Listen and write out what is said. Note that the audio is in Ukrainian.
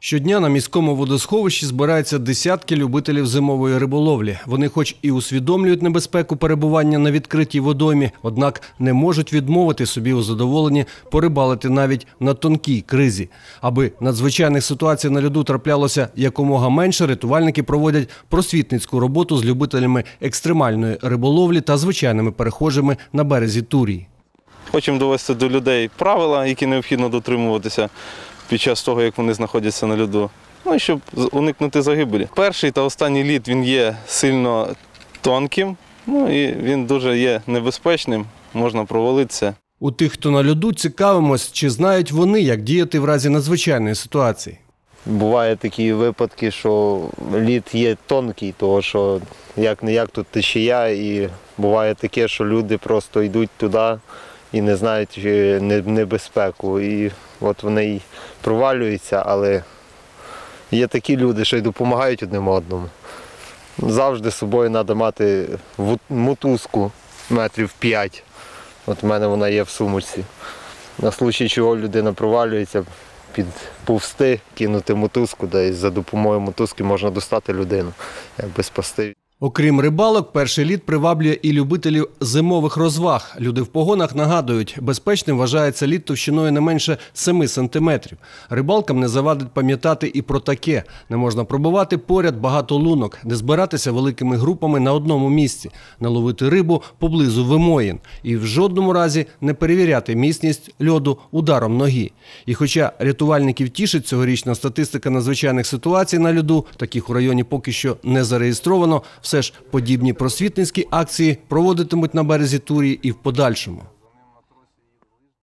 Щодня на міському водосховищі збираються десятки любителів зимової риболовлі. Вони, хоч і усвідомлюють небезпеку перебування на відкритій водоймі, однак не можуть відмовити собі у задоволенні порибалити навіть на тонкій кризі. Аби надзвичайних ситуацій на льоду траплялося якомога менше, рятувальники проводять просвітницьку роботу з любителями екстремальної риболовлі та звичайними перехожими на березі Турії. Хочемо довести до людей правила, які необхідно дотримуватися під час того, як вони знаходяться на льоду. Ну і щоб з- уникнути загибелі. Перший та останній лід він є сильно тонким, ну і він дуже є небезпечним, можна провалитися. У тих, хто на льоду, цікавимось, чи знають вони, як діяти в разі надзвичайної ситуації. Бувають такі випадки, що лід є тонкий, того що як не як тут течія, і буває таке, що люди просто йдуть туди і не знають е, небезпеку. І от вони й провалюються, але є такі люди, що й допомагають одним одному. Завжди з собою треба мати мотузку метрів 5. От в мене вона є в сумочці. На случай чого людина провалюється, підповзти, кинути мотузку, і за допомогою мотузки можна достати людину, якби спасти. Окрім рибалок, перший лід приваблює і любителів зимових розваг. Люди в погонах нагадують, безпечним вважається лід товщиною не менше 7 сантиметрів. Рибалкам не завадить пам'ятати і про таке. Не можна пробувати поряд багато лунок, не збиратися великими групами на одному місці, наловити рибу поблизу вимоїн і в жодному разі не перевіряти міцність льоду ударом ноги. І хоча рятувальників тішить цьогорічна статистика надзвичайних ситуацій на льоду, таких у районі поки що не зареєстровано, все ж подібні просвітницькі акції проводитимуть на березі Турії і в подальшому.